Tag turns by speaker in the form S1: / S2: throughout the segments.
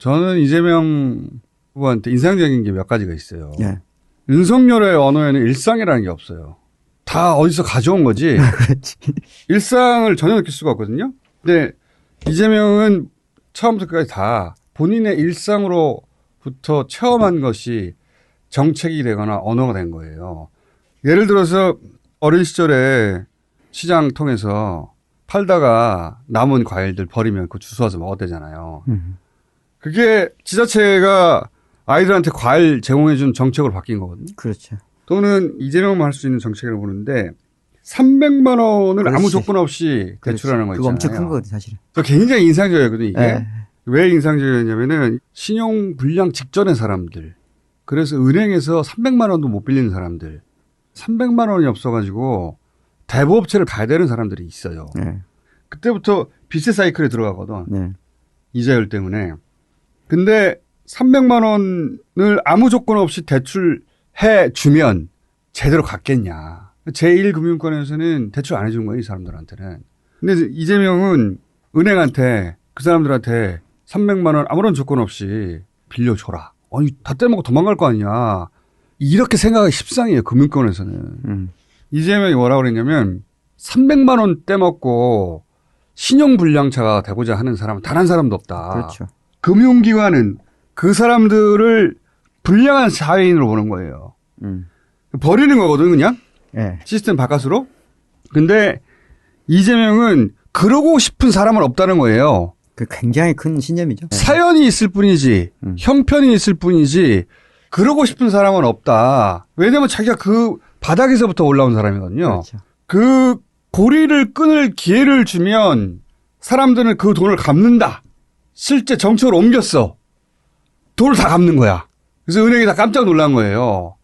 S1: 저는 이재명 후보한테 인상적인 게 몇 가지가 있어요.
S2: 예.
S1: 윤석열의 언어에는 일상이라는 게 없어요. 다 어디서 가져온 거지.
S2: 그렇지.
S1: 일상을 전혀 느낄 수가 없거든요. 근데 이재명은 처음부터 끝까지 다 본인의 일상으로부터 체험한 것이 정책이 되거나 언어가 된 거예요. 예를 들어서 어린 시절에 시장 통해서 팔다가 남은 과일들 버리면 그 주워서 먹었대잖아요.
S2: 음.
S1: 그게 지자체가 아이들한테 과일 제공해준 정책으로 바뀐 거거든요.
S2: 그렇죠.
S1: 또는 이재명만 할 수 있는 정책이라고 보는데 300만 원을 아무
S2: 그렇지.
S1: 조건 없이 대출하는 거 있잖아요.
S2: 그거 엄청 큰 거거든 사실은.
S1: 저 굉장히 인상적이거든요, 이게.
S2: 예.
S1: 왜 인상적이냐면은 신용 불량 직전의 사람들. 그래서 은행에서 300만 원도 못 빌리는 사람들. 300만 원이 없어가지고 대부업체를 가야 되는 사람들이 있어요.
S2: 네.
S1: 그때부터 빚의 사이클에 들어가거든.
S2: 네.
S1: 이자율 때문에. 근데 300만 원을 아무 조건 없이 대출해 주면 제대로 갚겠냐. 제1금융권에서는 대출 안 해준 거예요, 이 사람들한테는. 근데 이재명은 은행한테 그 사람들한테 300만 원 아무런 조건 없이 빌려줘라. 아니, 다 떼먹고 도망갈 거 아니냐. 이렇게 생각하기 십상이에요, 금융권에서는.
S2: 음.
S1: 이재명이 뭐라고 그랬냐면 300만 원 떼먹고 신용불량차가 되고자 하는 사람은 단 한 사람도 없다.
S2: 그렇죠.
S1: 금융기관은 그 사람들을 불량한 사회인으로 보는 거예요.
S2: 음.
S1: 버리는 거거든, 그냥.
S2: 예.
S1: 시스템 바깥으로. 근데 이재명은 그러고 싶은 사람은 없다는 거예요.
S2: 그 굉장히 큰 신념이죠. 예.
S1: 사연이 있을 뿐이지,
S2: 음.
S1: 형편이 있을 뿐이지, 그러고 싶은 사람은 없다. 왜냐면 자기가 그 바닥에서부터 올라온 사람이거든요.
S2: 그렇죠.
S1: 그 고리를 끊을 기회를 주면 사람들은 그 돈을 갚는다. 실제 정책으로 옮겼어. 돈을 다 갚는 거야. 그래서 은행이 다 깜짝 놀란 거예요.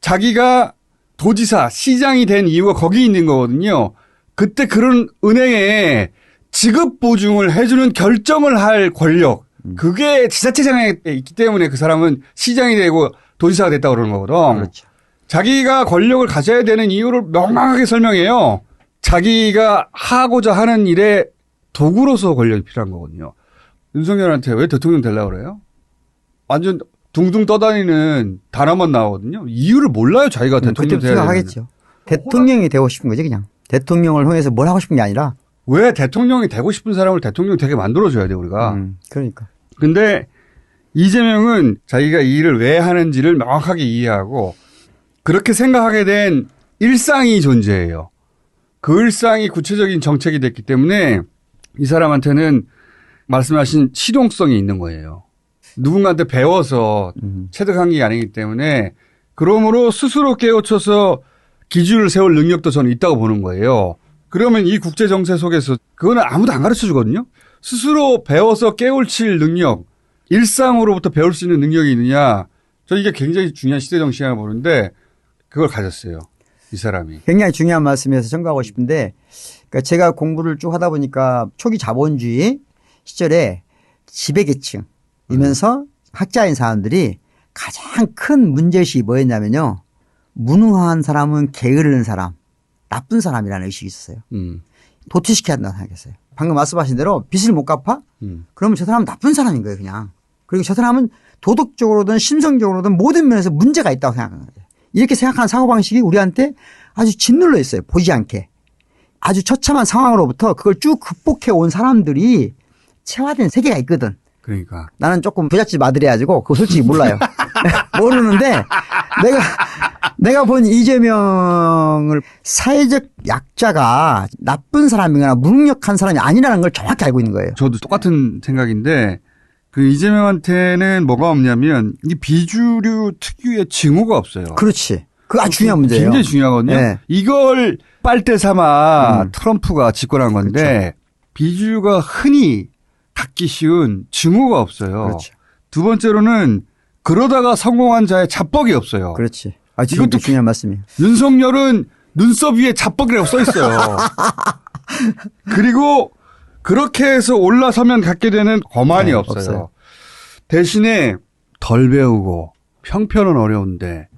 S1: 자기가 도지사, 시장이 된 이유가 거기 있는 거거든요. 그때 그런 은행에 지급 보증을 해주는 결정을 할 권력. 그게 지자체장에 있기 때문에 그 사람은 시장이 되고 도지사가 됐다고 그러는 거거든.
S2: 그렇죠.
S1: 자기가 권력을 가져야 되는 이유를 명확하게 설명해요. 자기가 하고자 하는 일에 도구로서 권력이 필요한 거거든요. 윤석열한테 왜 대통령 되려고 그래요? 완전 둥둥 떠다니는 단어만 나오거든요. 이유를 몰라요, 자기가
S2: 음,
S1: 대통령 돼야.
S2: 생각하겠죠. 대통령이 되고 싶은 거지 그냥. 대통령을 통해서 뭘 하고 싶은 게 아니라.
S1: 왜 대통령이 되고 싶은 사람을 대통령 되게 만들어줘야 돼, 우리가.
S2: 음, 그러니까.
S1: 근데 이재명은 자기가 이 일을 왜 하는지를 명확하게 이해하고 그렇게 생각하게 된 일상이 존재해요. 그 일상이 구체적인 정책이 됐기 때문에 이 사람한테는 말씀하신 실용성이 있는 거예요. 누군가한테 배워서
S2: 음.
S1: 체득한 게 아니기 때문에 그러므로 스스로 깨우쳐서 기준을 세울 능력도 저는 있다고 보는 거예요. 그러면 이 국제 정세 속에서 그거는 아무도 안 가르쳐 주거든요. 스스로 배워서 깨우칠 능력, 일상으로부터 배울 수 있는 능력이 있느냐. 저 이게 굉장히 중요한 시대 정신이라고 보는데 그걸 가졌어요. 이 사람이.
S2: 굉장히 중요한 말씀이어서 첨가하고 싶은데 그러니까 제가 공부를 쭉 하다 보니까 초기 자본주의 시절에 지배계층이면서 학자인 사람들이 가장 큰 문제의식이 뭐였냐면요. 무능한 사람은 게으른 사람, 나쁜 사람이라는 의식이 있었어요.
S1: 음,
S2: 도태시켜야 한다고 생각했어요. 방금 말씀하신 대로 빚을 못 갚아?
S1: 음.
S2: 그러면 저 사람은 나쁜 사람인 거예요, 그냥. 그리고 저 사람은 도덕적으로든 심성적으로든 모든 면에서 문제가 있다고 생각하는 거예요. 이렇게 생각하는 사고방식이 우리한테 아주 짓눌러 있어요. 보이지 않게. 아주 처참한 상황으로부터 그걸 쭉 극복해 온 사람들이 체화된 세계가 있거든.
S1: 그러니까.
S2: 나는 조금 부잣집 아들이가지고 그거 솔직히 몰라요. 모르는데 내가 내가 본 이재명을 사회적 약자가 나쁜 사람이거나 무능력한 사람이 아니라는 걸 정확히 알고 있는 거예요.
S1: 저도 똑같은 생각인데 그 이재명한테는 뭐가 없냐면 이 비주류 특유의 징후가 없어요.
S2: 그렇지. 그거 아주 중요한 문제예요.
S1: 굉장히 중요하거든요.
S2: 네.
S1: 이걸 빨대 삼아
S2: 음.
S1: 트럼프가 집권한 건데 비주류가 흔히 갖기 쉬운 징후가 없어요.
S2: 그렇죠.
S1: 두 번째로는 그러다가 성공한 자의 자뻑이 없어요.
S2: 그렇지. 아,
S1: 이것도
S2: 중요한 말씀이에요.
S1: 윤석열은 눈썹 위에 자뻑이라고 써 있어요. 그리고 그렇게 해서 올라서면 갖게 되는 거만이
S2: 네,
S1: 없어요.
S2: 없어요.
S1: 대신에 덜 배우고 형편은 어려운데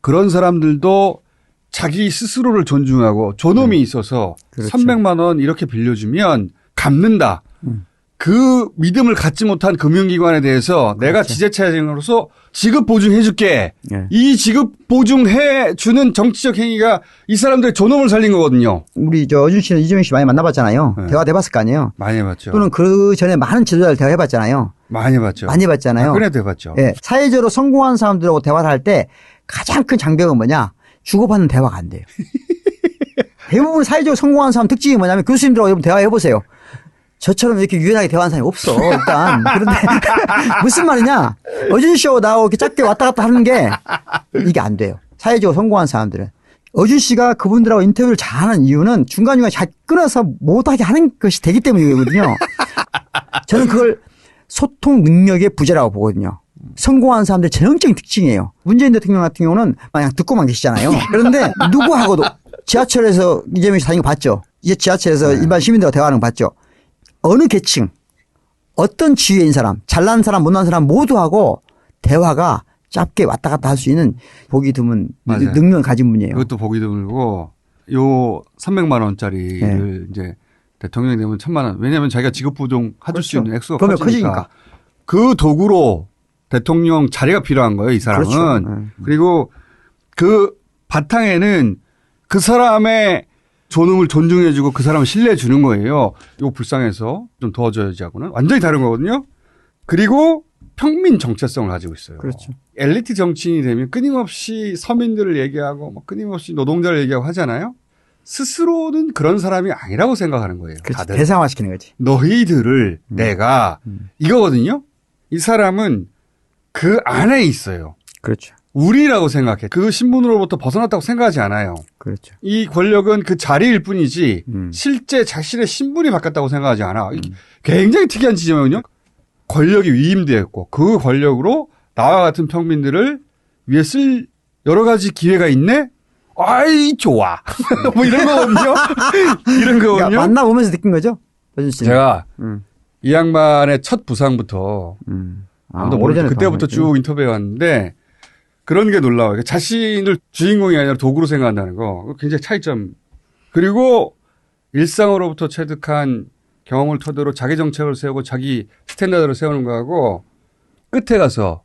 S1: 그런 사람들도 자기 스스로를 존중하고 존엄이 있어서
S2: 음. 그렇죠.
S1: 300만 원 이렇게 빌려주면 갚는다.
S2: 음.
S1: 그 믿음을 갖지 못한 금융기관에 대해서 내가 지자체장으로서 지급 보증해 줄게.
S2: 예.
S1: 이 지급 보증해 주는 정치적 행위가 이 사람들의 존엄을 살린 거거든요.
S2: 우리 저 어준 씨는 이재명 씨 많이 만나봤잖아요.
S1: 네.
S2: 대화 해봤을 거 아니에요.
S1: 많이 해봤죠.
S2: 또는 그 전에 많은 지도자를 대화해봤잖아요.
S1: 많이 해봤죠.
S2: 많이 해봤잖아요.
S1: 그래도 해봤죠.
S2: 예, 사회적으로 성공한 사람들하고 대화를 할 때 가장 큰 장벽은 뭐냐? 주고받는 대화가 안 돼요. 대부분 사회적으로 성공한 사람 특징이 뭐냐면 교수님들하고 여러분 대화해보세요. 저처럼 이렇게 유연하게 대화하는 사람이 없어, 일단. 그런데 무슨 말이냐? 어준 씨하고 나하고 이렇게 짧게 왔다 갔다 하는 게 이게 안 돼요. 사회적으로 성공한 사람들은. 어준 씨가 그분들하고 인터뷰를 잘하는 이유는 중간중간 잘 끊어서 못하게 하는 것이 되기 때문이거든요. 저는 그걸 소통 능력의 부재라고 보거든요. 성공한 사람들의 전형적인 특징이에요. 문재인 대통령 같은 경우는 그냥 듣고만 계시잖아요. 그런데 누구하고도 지하철에서 이재명 씨 다니는 거 봤죠? 이제 지하철에서 일반 시민들과 대화하는 거 봤죠? 어느 계층, 어떤 지위인 사람, 잘난 사람, 못난 사람 모두하고 대화가 짧게 왔다 갔다 할 수 있는 보기 드문
S1: 맞아요.
S2: 능력을 가진 분이에요.
S1: 이것도 보기 드물고 요 300만 원짜리를 이제 대통령이 되면 천만 원. 왜냐하면 자기가 보증 해줄 수
S2: 그렇죠.
S1: 있는 액수가 커지니까.
S2: 커지니까.
S1: 그 도구로 대통령 자리가 필요한 거예요, 이 사람은.
S2: 그렇죠. 네.
S1: 그리고 그 바탕에는 그 사람의 존엄을 존중해주고 그 사람을 신뢰해 주는 거예요. 요 불쌍해서 좀 도와줘야지 하고는 완전히 다른 거거든요. 그리고 평민 정체성을 가지고 있어요.
S2: 그렇죠.
S1: 엘리트 정치인이 되면 끊임없이 서민들을 얘기하고 뭐 끊임없이 노동자를 얘기하고 하잖아요. 스스로는 그런 사람이 아니라고 생각하는 거예요.
S2: 그렇죠.
S1: 다들.
S2: 대상화시키는 거지.
S1: 너희들을
S2: 음.
S1: 내가 이거거든요. 이 사람은 그 안에 있어요.
S2: 그렇죠.
S1: 우리라고 생각해. 그 신분으로부터 벗어났다고 생각하지 않아요.
S2: 그렇죠.
S1: 이 권력은 그 자리일 뿐이지
S2: 음.
S1: 실제 자신의 신분이 바뀌었다고 생각하지 않아. 이 굉장히 특이한 지점은요. 권력이 위임되었고 그 권력으로 나와 같은 평민들을 위해 쓸 여러 가지 기회가 있네. 아이 좋아. 뭐 이런 거거든요. 이런
S2: 그러니까
S1: 거거든요.
S2: 만나 보면서 느낀 거죠? 어준 씨는.
S1: 제가
S2: 음.
S1: 이 양반의 첫 부상부터
S2: 음.
S1: 아무도 모르죠. 그때부터. 쭉 인터뷰해 왔는데 그런 게 놀라워요. 자신을 주인공이 아니라 도구로 생각한다는 거. 굉장히 차이점. 그리고 일상으로부터 체득한 경험을 토대로 자기 정책을 세우고 자기 스탠다드를 세우는 거하고 끝에 가서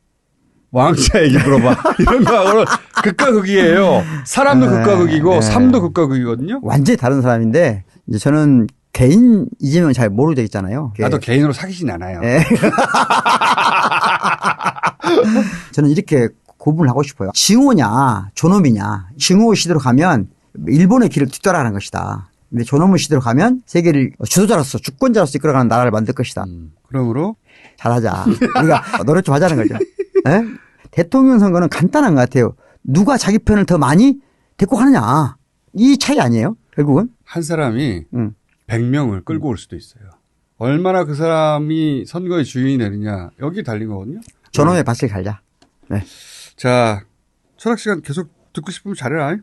S1: 왕자 얘기 물어봐. 이런 거하고는 극과 극이에요. 사람도
S2: 네,
S1: 극과 극이고
S2: 네.
S1: 삶도 극과 극이거든요.
S2: 완전히 다른 사람인데 이제 저는 개인 이재명 잘 모르게 있잖아요.
S1: 나도 개인으로 사귀진 않아요.
S2: 예. 저는 이렇게 구분을 하고 싶어요. 징후냐, 존엄이냐. 징후 시대로 가면 일본의 길을 뒤따라가는 것이다. 근데 존엄의 시대로 가면 세계를 주도자로서 주권자로서 이끌어가는 나라를 만들 것이다.
S1: 음, 그러므로
S2: 잘하자. 우리가 노력 좀 하자는 거죠. 예? 대통령 선거는 간단한 것 같아요. 누가 자기 편을 더 많이 데리고 가느냐. 이 차이 아니에요? 결국은?
S1: 한 사람이
S2: 음.
S1: 100명을 끌고 올 수도 있어요. 얼마나 그 사람이 선거의 주인이 되느냐 여기 달린 거거든요.
S2: 존엄의 밭을 갈자. 네.
S1: 자 철학 시간 계속 듣고 싶으면 잘해라.